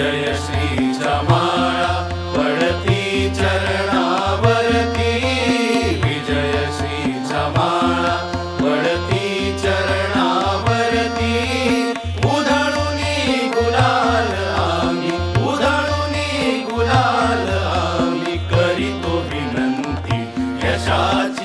जय श्री माळा पडती चरणावरती. विजय श्री माळा पडती चरणावरती. उधळून गुलाल आम्ही उधळून गुलाल आम्ही करीतो विनंती. यशाची